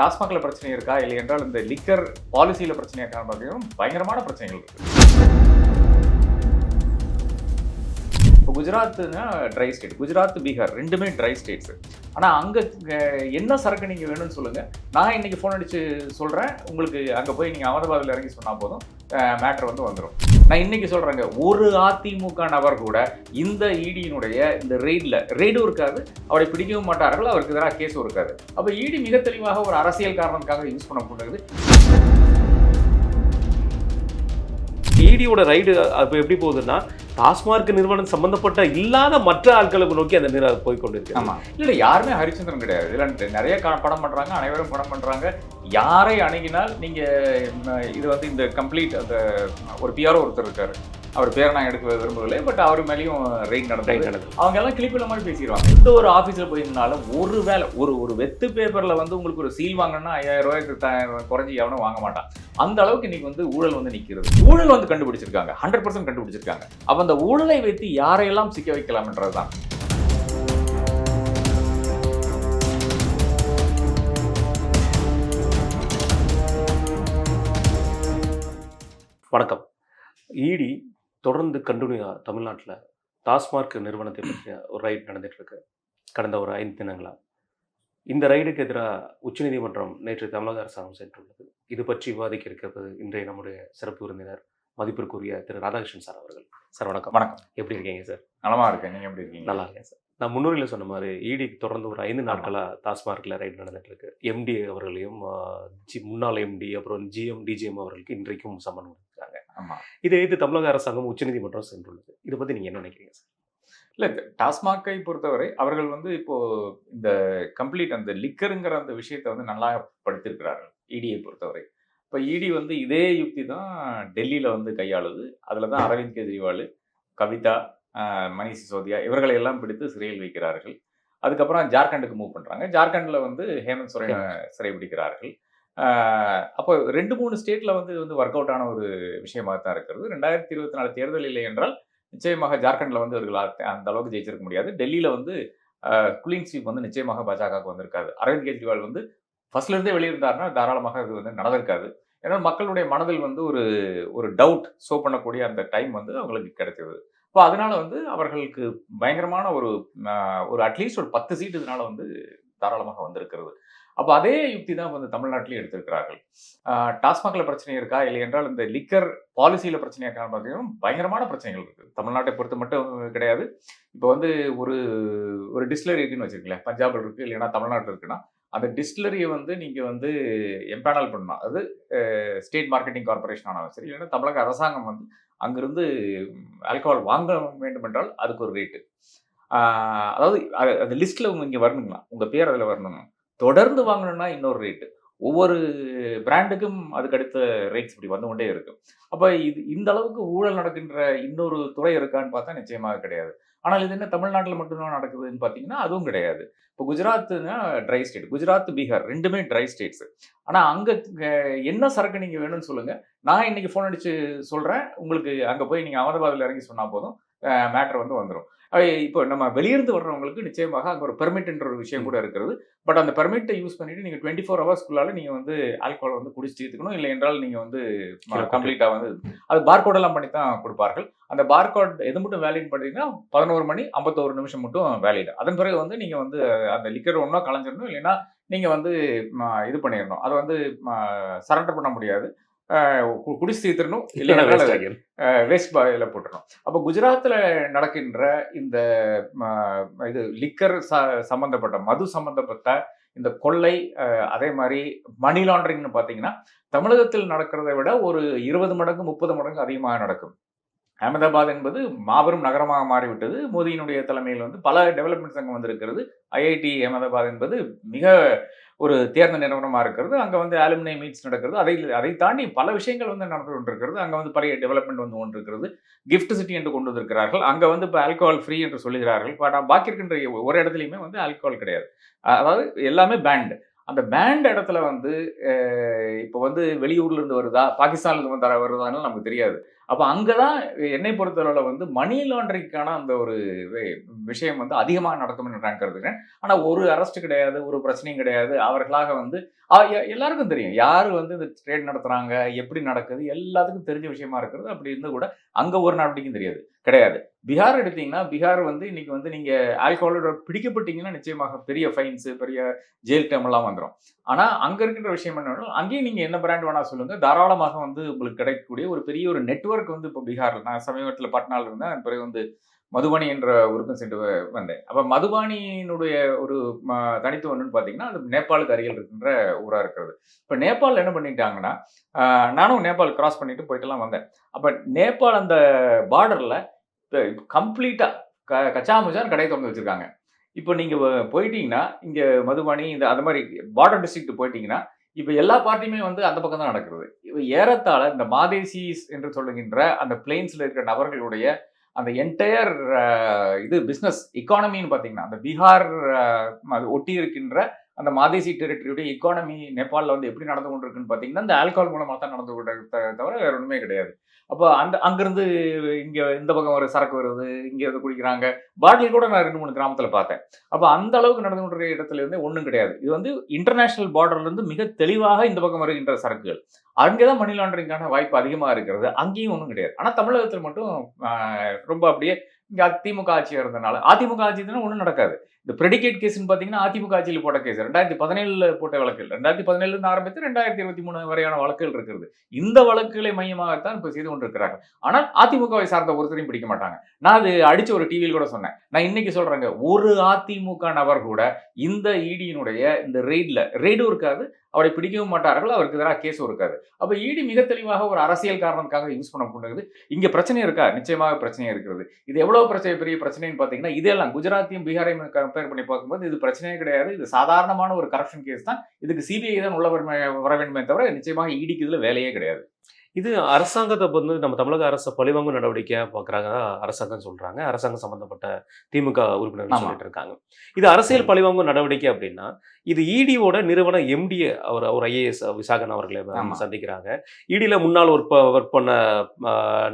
டாஸ்மாகில் பிரச்சனை இருக்கா? இல்லை என்றால் இந்த லிக்கர் பாலிசியில் பிரச்சனை இருக்கான்னு பார்த்தீங்கன்னா பயங்கரமான பிரச்சனைகள் இருக்கு. இப்போ குஜராத்னா ட்ரை ஸ்டேட் குஜராத் பீகார் ரெண்டுமே ட்ரை ஸ்டேட்ஸ் ஆனால் அங்கே என்ன சரக்கு நீங்கள் வேணும்னு சொல்லுங்கள் நான் இன்றைக்கி ஃபோன் அடித்து சொல்கிறேன் உங்களுக்கு அங்கே போய் நீங்கள் அகமதாபாத்தில் இறங்கி சொன்னால் போதும். மேட்ரு வந்து வந்துடும் நான் இன்னைக்கு சொல்கிறேங்க ஒரு அதிமுக நபர் கூட இந்த இடியினுடைய இந்த ரெய்டில் ரெய்டும் இருக்காது அவரை பிடிக்கவும் மாட்டார்கள் அவருக்கு எதிராக கேஸும் இருக்காது. அப்போ இடி மிக தெளிவாக ஒரு அரசியல் காரணத்துக்காக யூஸ் பண்ணப்படுகிறது இடியோட ரைடு அப்போ எப்படி போகுதுன்னா டாஸ்மார்க் நிறுவனம் சம்பந்தப்பட்ட இல்லாத மற்ற ஆட்களுக்கு நோக்கி அந்த நிற போய் கொண்டிருக்கு ஆமா. இல்லை யாருமே ஹரிச்சந்திரன் கிடையாது. இதுல நிறைய படம் பண்றாங்க அனைவரும் படம் பண்றாங்க. யாரை அணுகினால் நீங்கள் இது வந்து இந்த கம்ப்ளீட் அந்த ஒரு பிஆர் ஒருத்தர் இருக்காரு. அவர் பேரை நான் எடுக்க விரும்பவில்லை பட் அவர் மேலேயும் ரெயின் நடந்தது. அவங்க எல்லாம் கிளிப்பில் மாதிரி பேசிடுவாங்க? எந்த ஒரு ஆஃபீஸில் போயிருந்தாலும் ஒரு வேலை ஒரு ஒரு வெத்து பேப்பரில் வந்து உங்களுக்கு ஒரு சீல் வாங்கணும்னா ஐயாயிரம் ரூபாய்க்கு குறைஞ்சி எவனும் வாங்க மாட்டான். அந்த அளவுக்கு இன்னைக்கு வந்து ஊழல் வந்து நிற்கிறது ஊழல் வந்து கண்டுபிடிச்சிருக்காங்க. ஹண்ட்ரட் பர்சன்ட் கண்டுபிடிச்சிருக்காங்க. அப்போ அந்த ஊழலை வைத்து யாரையெல்லாம் சிக்க வைக்கலாம்ன்றது தான் வணக்கம் இடி தொடர்ந்து கண்டினியூ தமிழ்நாட்டில் டாஸ்மார்க் நிறுவனத்தை பற்றிய ஒரு ரைடு நடந்துட்டு இருக்கு கடந்த ஒரு ஐந்து தினங்களா. இந்த ரைடுக்கு எதிராக உச்சநீதிமன்றம் நேற்று தமிழக அரசாங்கம் சென்றுள்ளது. இது பற்றி விவாதிக்க இருக்கிறது இன்றைய நம்முடைய சிறப்பு விருந்தினர் மதிப்பிற்குரிய திரு ராதாகிருஷ்ணன் சார் அவர்கள். சார் வணக்கம். வணக்கம். எப்படி இருக்கீங்க சார்? நலமா இருக்கேன். நீங்க எப்படி இருக்கீங்க? நல்லா இருக்கேன் சார். நான் முன்னுரையில் சொன்ன மாதிரி இடி தொடர்ந்து ஒரு ஐந்து நாட்களாக டாஸ்மார்க்கில் ரைடு நடந்துட்டு இருக்கு எம்டி அவர்களையும் ஜி முன்னாள் எம்டி அப்புறம் ஜிஎம் டிஜிஎம் அவர்களுக்கு இன்றைக்கும் சம்மன் இதை எதிர்த்து தமிழக அரசாங்கம் உச்சநீதிமன்றம் சென்றுள்ளது. இதை பற்றி நீங்கள் என்ன நினைக்கிறீங்க சார்? இல்ல டாஸ்மாகை பொறுத்தவரை அவர்கள் வந்து இப்போ இந்த கம்ப்ளீட் அந்த லிக்கருங்கிற அந்த விஷயத்தை வந்து நல்லா படுத்திருக்கிறார்கள் இடியை பொறுத்தவரை. இப்போ இடி வந்து இதே யுக்தி தான் டெல்லியில வந்து கையாளுது. அதில் தான் அரவிந்த் கெஜ்ரிவால் கவிதா மணீஷ் சிசோதியா இவர்களை எல்லாம் பிடித்து சிறையில் வைக்கிறார்கள். அதுக்கப்புறம் ஜார்க்கண்டுக்கு மூவ் பண்றாங்க. ஜார்க்கண்ட்ல வந்து ஹேமந்த் சோரனை சிறை பிடிக்கிறார்கள் அப்போ ரெண்டு மூணு ஸ்டேட்ல வந்து இது வந்து ஒர்க் அவுட் ஆன ஒரு விஷயமாக தான் இருக்கிறது. ரெண்டாயிரத்தி இருபத்தி நாலு தேர்தல் இல்லை என்றால் நிச்சயமாக ஜார்க்கண்ட்ல வந்து இவர்கள் அந்த அளவுக்கு ஜெயிச்சிருக்க முடியாது. டெல்லியில வந்து குலிங் ஸ்வீப் வந்து நிச்சயமாக பாஜகவுக்கு வந்திருக்காது அரவிந்த் கெஜ்ரிவால் வந்து ஃபர்ஸ்ட்ல இருந்தே வெளியிருந்தாருன்னா தாராளமாக இது வந்து நடந்திருக்காது. ஏன்னா மக்களுடைய மனதில் வந்து ஒரு ஒரு டவுட் ஷோ பண்ணக்கூடிய அந்த டைம் வந்து அவங்களுக்கு கிடைச்சது இப்போ அதனால வந்து அவர்களுக்கு பயங்கரமான ஒரு ஒரு அட்லீஸ்ட் ஒரு பத்து சீட் இதனால வந்து தாராளமாக வந்திருக்கிறது. அப்போ அதே யுக்தி தான் வந்து தமிழ்நாட்டிலையும் எடுத்திருக்கிறார்கள். டாஸ்மாகில் பிரச்சனை இருக்கா? இல்லை என்றால் இந்த லிக்கர் பாலிசியில் பிரச்சனை இருக்கான்னு பார்த்தீங்கன்னா பயங்கரமான பிரச்சனைகள் இருக்குது தமிழ்நாட்டை பொறுத்து மட்டும் கிடையாது. இப்போ வந்து ஒரு ஒரு டிஸ்லரி இருக்குன்னு வச்சுருக்கீங்களேன் பஞ்சாபில் இருக்குது இல்லைன்னா தமிழ்நாட்டில் இருக்குன்னா அந்த டிஸ்டிலரியை வந்து நீங்கள் வந்து எம்பேனல் பண்ணணும் அது ஸ்டேட் மார்க்கெட்டிங் கார்பரேஷன் ஆனாலும் சரி இல்லைன்னா தமிழக அரசாங்கம் வந்து அங்கிருந்து ஆல்கஹால் வாங்க வேண்டும் என்றால் அதுக்கு ஒரு ரேட்டு. அதாவது அது- அந்த லிஸ்ட்டில் இங்கே வரணுங்களா? உங்கள் பேர் அதில் வரணுங்களா தொடர்ந்து வாங்கணும்னா இன்னொரு ரேட்டு ஒவ்வொரு பிராண்டுக்கும் அதுக்கு அடுத்த ரேட்ஸ் இப்படி வந்து கொண்டே இருக்கும். அப்போ இது இந்த அளவுக்கு ஊழல் நடக்கின்ற இன்னொரு துறை இருக்கான்னு பார்த்தா நிச்சயமாக கிடையாது. ஆனால் இது என்ன தமிழ்நாட்டில் மட்டும்தான் நடக்குதுன்னு பார்த்தீங்கன்னா அதுவும் கிடையாது. இப்போ குஜராத்னா ட்ரை ஸ்டேட் குஜராத் பீகார் ரெண்டுமே ட்ரை ஸ்டேட்ஸ் ஆனால் அங்கே என்ன சரக்கு நீங்கள் வேணும்னு சொல்லுங்கள் நான் இன்னைக்கு ஃபோன் அடித்து சொல்கிறேன் உங்களுக்கு அங்கே போய் நீங்கள் அகமதாபாத்தில் இறங்கி சொன்னால் போதும். மேட்ரு வந்து வந்துடும் இப்போ நம்ம வெளியிருந்து வர்றவங்களுக்கு நிச்சயமாக அங்கே ஒரு பெர்மிட்ன்ற ஒரு விஷயம் கூட இருக்கிறது. பட் அந்த பெர்மிட்டை யூஸ் பண்ணிட்டு நீங்கள் டுவெண்ட்டி ஃபோர் ஹவர்ஸ்க்குள்ளால நீங்கள் வந்து ஆல்கோஹால் வந்து குடிச்சு தீர்த்துக்கணும் இல்லை என்றால் நீங்கள் வந்து கம்ப்ளீட்டாக வந்து அது பார்கோட் எல்லாம் பண்ணி தான் கொடுப்பார்கள். அந்த பார்கோட் எது மட்டும் வேலிட் பார்த்தீங்கன்னா பதினோரு மணி ஐம்பத்தோரு நிமிஷம் மட்டும் வேலிட் அதன் பிறகு வந்து நீங்கள் வந்து அந்த லிக்கர் ஒன்றா கலைஞ்சிடணும் இல்லைன்னா நீங்கள் வந்து இது பண்ணிடணும் அதை வந்து சரண்டர் பண்ண முடியாது. அஹ் கு- குடிச்சு தீர்த்துடணும் இல்லைன்னா. வேஸ்ட் பாயில் போட்டுரும் அப்போ குஜராத்தில் நடக்கின்ற இந்த இது லிக்கர் ச சம்பந்தப்பட்ட மது சம்பந்தப்பட்ட இந்த கொள்ளை அதே மாதிரி மணி லாண்டரிங்னு பார்த்தீங்கன்னா தமிழகத்தில் நடக்கிறதை விட ஒரு இருபது மடங்கு முப்பது மடங்கு அதிகமாக நடக்கும். அகமதாபாத் என்பது மாபெரும் நகரமாக மாறிவிட்டது. மோடியினுடைய தலைமையில் வந்து பல டெவலப்மெண்ட்ஸ் அங்கே வந்திருக்கிறது. ஐஐடி அகமதாபாத் என்பது மிக ஒரு தேர்ந்த நிறுவனமாக இருக்கிறது. அங்கே வந்து அலுமினியம் மீட்ஸ் நடக்கிறது. அதை அதை தாண்டி பல விஷயங்கள் வந்து நடந்து கொண்டிருக்கிறது. அங்கே வந்து பழைய டெவலப்மெண்ட் வந்து ஒன்று இருக்கிறது கிஃப்ட் சிட்டி என்று கொண்டு வந்திருக்கிறார்கள். அங்கே வந்து இப்போ ஆல்கோஹால் ஃப்ரீ என்று சொல்லுகிறார்கள். பட் பாக்கி இருக்கின்ற ஒரு இடத்துலையுமே வந்து ஆல்கோஹால் கிடையாது. அதாவது எல்லாமே பேண்டு அந்த பேண்ட் இடத்துல வந்து இப்போ வந்து வெளியூர்லேருந்து வருதா? பாகிஸ்தான்லேருந்து இருந்து வருதான்னு நமக்கு தெரியாது. அப்ப அங்கதான் என்னை பொறுத்தளவுல வந்து மணி லாண்டரிங்கான அந்த ஒரு வே- விஷயம் வந்து அதிகமாக நடக்கும்னு நான் கருதுகிறேன். ஆனா ஒரு அரெஸ்ட் கிடையாது ஒரு பிரச்சனையும் கிடையாது. அவர்களாக வந்து எல்லாருக்கும் தெரியும். யாரு வந்து இந்த ட்ரேட் நடத்துறாங்க எப்படி நடக்குது எல்லாத்துக்கும் தெரிஞ்ச விஷயமா இருக்கிறது. அப்படி இருந்து கூட அங்க ஒரு நடவடிக்கையும் தெரியாது. கிடையாது. பீகார் எடுத்தீங்கன்னா பீகார் வந்து இன்னைக்கு வந்து நீங்க ஆல்கஹாலோட பிடிக்கப்பட்டீங்கன்னா நிச்சயமாக பெரிய ஃபைன்ஸ் பெரிய ஜெயில் டேம் எல்லாம் வந்துடும் ஆனா அங்க இருக்கின்ற விஷயம் என்னன்னா அங்கேயும் நீங்க என்ன பிராண்ட் வேணா சொல்லுங்க. தாராளமாக வந்து உங்களுக்கு கிடைக்கக்கூடிய ஒரு பெரிய ஒரு நெட்வொர்க் வந்து இப்போ பீகார்ல நான் சமீபத்தில் பட்னால இருந்தேன். அதன் பிறகு வந்து மதுபானி என்ற ஊருக்கும் சென்று வந்தேன். அப்போ மதுபானியினுடைய ஒரு தனித்துவம் என்னன்னு அது நேபாளுக்கு அருகில் இருக்கின்ற ஊராக இருக்கிறது. இப்போ நேபாளில் என்ன பண்ணிட்டாங்கன்னா நானும் நேபாள் கிராஸ் பண்ணிட்டு போயிட்டுலாம் வந்தேன். அப்போ நேபாள் அந்த பார்டரில் கம்ப்ளீட்டாக கச்சா முச்சான் கடையை திறந்து வச்சிருக்காங்க. இப்போ நீங்கள் போயிட்டீங்கன்னா இங்கே மதுபானி இந்த அந்த மாதிரி பார்டர் டிஸ்ட்ரிக்ட் போயிட்டீங்கன்னா இப்போ எல்லா பார்ட்டியுமே வந்து அந்த பக்கம் தான் நடக்கிறது. இப்போ ஏறத்தாழ இந்த மாதேசிஸ் என்று சொல்லுகின்ற அந்த பிளெயின்ஸ்ல இருக்கிற நபர்களுடைய அந்த என்டையர் இது பிஸ்னஸ் எக்கானமின்னு பார்த்தீங்கன்னா அந்த பீகார் ஒட்டி இருக்கின்ற அந்த மாதேசி டெரிட்டரியுடைய எக்கானமி நேபாளில் வந்து எப்படி நடந்து கொண்டிருக்குன்னு பார்த்தீங்கன்னா இந்த ஆல்கஹால் மூலமாக தான் நடந்து கொண்டு தவிர வேறு ஒன்றுமே கிடையாது. அப்போ அந்த அங்கேருந்து இங்கே இந்த பக்கம் ஒரு சரக்கு வருது இங்கே இருந்து குடிக்கிறாங்க. பாட்டில் கூட நான் ரெண்டு மூணு கிராமத்தில் பார்த்தேன். அப்போ அந்த அளவுக்கு நடந்து கொண்டிருக்க இடத்துல இருந்து ஒன்றும் கிடையாது. இது வந்து இன்டர்நேஷ்னல் பார்டர்லேருந்து மிக தெளிவாக இந்த பக்கம் வருகின்ற சரக்குகள். அங்கேதான் மணி லாண்டரிங்கான வாய்ப்பு அதிகமாக இருக்கிறது. அங்கேயும் ஒன்றும் கிடையாது. ஆனால் தமிழகத்தில் மட்டும் ரொம்ப அப்படியே இங்கே திமுக ஆட்சியாக இருந்தனால அதிமுக ஆட்சி ஒன்றும் நடக்காது. இந்த ப்ரெடிகேட் கேஸ்னு பார்த்தீங்கன்னா அதிமுக ஆட்சியில் போட்ட கேஸ் ரெண்டாயிரத்தி பதினேழுல போட்ட வழக்குகள். ரெண்டாயிரத்தி பதினேழுல இருந்து ஆரம்பித்து ரெண்டாயிரத்தி இருபத்தி மூணு வரையான வழக்குகள் இருக்கிறது. இந்த வழக்குகளை மையமாகத்தான் இப்போ செய்து கொண்டிருக்கிறாங்க ஆனால் அதிமுகவை சார்ந்த ஒருத்தரையும் பிடிக்க மாட்டாங்க. நான் அது அடிச்சு ஒரு டிவியில் கூட சொன்னேன். நான் இன்னைக்கு சொல்கிறேங்க ஒரு அதிமுக நபர் கூட இந்த இடியினுடைய இந்த ரெய்டில் ரெய்டும் இருக்காது. அவரை பிடிக்கவும் மாட்டார்கள். அவருக்கு எதிராக கேஸும் இருக்காது. அப்போ இடி மிக தெளிவாக ஒரு அரசியல் காரணத்துக்காக யூஸ் பண்ண பண்ணுறது இங்கே பிரச்சனை இருக்கா? நிச்சயமாக பிரச்சனை இருக்கிறது. இது எவ்வளோ பிரச்சனை பெரிய பிரச்சனைன்னு பார்த்தீங்கன்னா இதெல்லாம் குஜராத்தையும் பீகாரையும் கம்பேர் பண்ணி பார்க்கும்போது இது பிரச்சனையே கிடையாது. இது சாதாரணமான ஒரு கரப்ஷன் கேஸ் தான். இதுக்கு சிபிஐ தான் உள்ள வர வேண்டுமே தவிர நிச்சயமாக இடிக்கு இதுல வேலையே கிடையாது. இது அரசாங்கத்தை வந்து நம்ம தமிழக அரசை பழிவாங்கும் நடவடிக்கையா பார்க்குறாங்க அரசாங்கம் சொல்றாங்க. அரசாங்கம் சம்பந்தப்பட்ட திமுக உறுப்பினர்கள் ஆமா. சொல்லிட்டு இருக்காங்க. இது அரசியல் பழிவாங்கும் நடவடிக்கை அப்படின்னா இது இடியோட நிறுவன எம்டி அவர் அவர் ஐஏஎஸ் விசாகன் அவர்களை. சந்திக்கிறாங்க. இடியில முன்னாள் ஒர்க் ஒர்க் பண்ண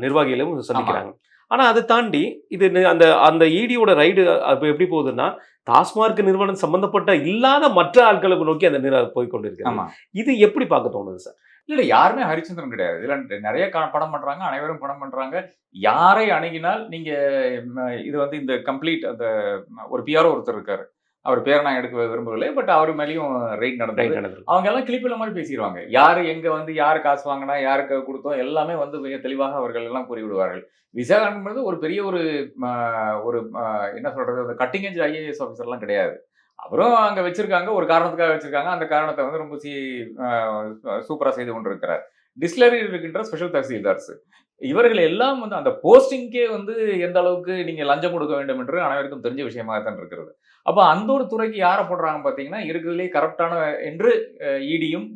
நிர்வாகிகளையும் சந்திக்கிறாங்க. ஆனா அதை தாண்டி இது அந்த அந்த இடியோட ரைடு அப்ப எப்படி போகுதுன்னா டாஸ்மார்க் நிறுவனம் சம்பந்தப்பட்ட இல்லாத மற்ற ஆட்களை நோக்கி அந்த நிற போய் கொண்டிருக்கிறது ஆமா. இது எப்படி பார்க்க தோணுது சார்? இல்ல யாருமே ஹரிச்சந்திரன் கிடையாது. இதுல நிறைய படம் பண்றாங்க அனைவரும் படம் பண்றாங்க. யாரை அணுகினால் நீங்க ம, இது வந்து இந்த கம்ப்ளீட் அந்த ஒரு பிஆர்ஓ ஒருத்தர் இருக்காரு. அவர் பேரை நான் எடுக்க விரும்பவில்லை பட் அவர் மேலேயும் ரைட் நடந்தது. அவங்க எல்லாம் கிளிப்பில் மாதிரி பேசிடுவாங்க. யாரு எங்க வந்து யார் காசு வாங்கினா யாருக்கு கொடுத்தோம் எல்லாமே வந்து மிக தெளிவாக அவர்கள் எல்லாம் கூறி விடுவார்கள் விசாகன்றது ஒரு பெரிய ஒரு ஒரு என்ன சொல்றது அந்த கட்டிங் ஏஜ் ஐஏஎஸ் ஆஃபீஸர்லாம் கிடையாது. அவரும் அங்க வச்சிருக்காங்க ஒரு காரணத்துக்காக வச்சிருக்காங்க. அந்த காரணத்தை வந்து ரொம்ப சி சூப்பரா செய்து கொண்டிருக்கிறார். டிஸ்லரியில் இருக்கின்ற ஸ்பெஷல் தஹசீல்தார்ஸ் இவர்கள் எல்லாம் வந்து அந்த போஸ்டிங்கே வந்து எந்த அளவுக்கு நீங்க லஞ்சம் கொடுக்க வேண்டும் என்று அனைவருக்கும் தெரிஞ்ச விஷயமாகத்தான் இருக்கிறது. அப்ப அந்த ஒரு துறைக்கு யாரை போடுறாங்க பாத்தீங்கன்னா இருக்கிறதுலே கரப்டான என்று இடியும்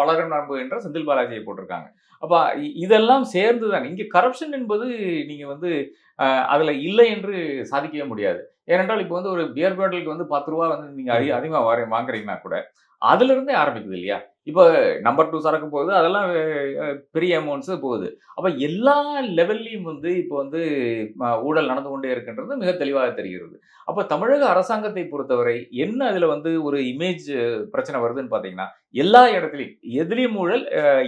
பலரும் நம்பு என்ற செந்தில் பாலாஜியை போட்டிருக்காங்க. அப்ப இதெல்லாம் சேர்ந்து தான் இங்க கரப்ஷன் என்பது நீங்க வந்து அதுல இல்லை என்று சாதிக்கவே முடியாது. ஏனென்றால் இப்போ வந்து ஒரு பியர் பாட்டிலுக்கு வந்து பத்து ரூபா வந்து நீங்க அதிக அதிகமாக வாரி வாங்குறீங்கன்னா கூட அதுல இருந்தே ஆரம்பிக்குது இல்லையா இப்போ நம்பர் டூ சரக்கு போகுது அதெல்லாம் பெரிய அமௌண்ட்ஸு போகுது. அப்போ எல்லா லெவல்லையும் வந்து இப்போ வந்து ஊழல் நடந்து கொண்டே இருக்கின்றது மிக தெளிவாக தெரிகிறது. அப்போ தமிழக அரசாங்கத்தை பொறுத்தவரை என்ன அதில் வந்து ஒரு இமேஜ் பிரச்சனை வருதுன்னு பார்த்தீங்கன்னா எல்லா இடத்துலையும் எதுலேயும் ஊழல்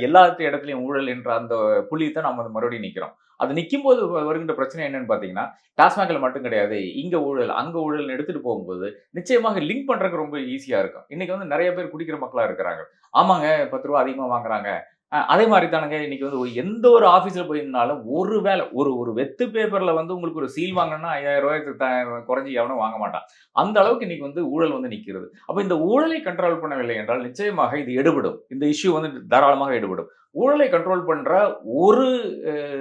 எல்லா இடத்துலையும் ஊழல் என்ற அந்த புள்ளியை தான் நம்ம வந்து மறுபடியும் நிற்கிறோம் அது நிற்கும் போது வருகின்ற பிரச்சனை என்னன்னு பார்த்தீங்கன்னா டாஸ்மாகில் மட்டும் கிடையாது இங்கே ஊழல் அங்கே ஊழல்னு எடுத்துகிட்டு போகும்போது நிச்சயமாக லிங்க் பண்ணுறதுக்கு ரொம்ப ஈஸியாக இருக்கும். இன்றைக்கி வந்து நிறைய பேர் குடிக்கிற மக்களா இருக்கிறாங்க. ஆமாங்க பத்து ரூபா அதிகமா வாங்குறாங்க. அதே மாதிரி தானுங்க இன்னைக்கு வந்து எந்த ஒரு ஆஃபீஸில் போயிருந்தாலும் ஒரு வேலை ஒரு ஒரு வெத்து பேப்பர்ல வந்து உங்களுக்கு ஒரு சீல் வாங்கினா ஐயாயிரம் ரூபாய்க்கு த- குறைஞ்சி எவனும் வாங்க மாட்டான். அந்த அளவுக்கு இன்னைக்கு வந்து ஊழல் வந்து நிற்கிறது அப்போ இந்த ஊழலை கண்ட்ரோல் பண்ணவில்லை என்றால் நிச்சயமாக இது எடுபடும். இந்த இஷ்யூ வந்து தாராளமாக எடுபடும். ஊழலை கண்ட்ரோல் பண்ற ஒரு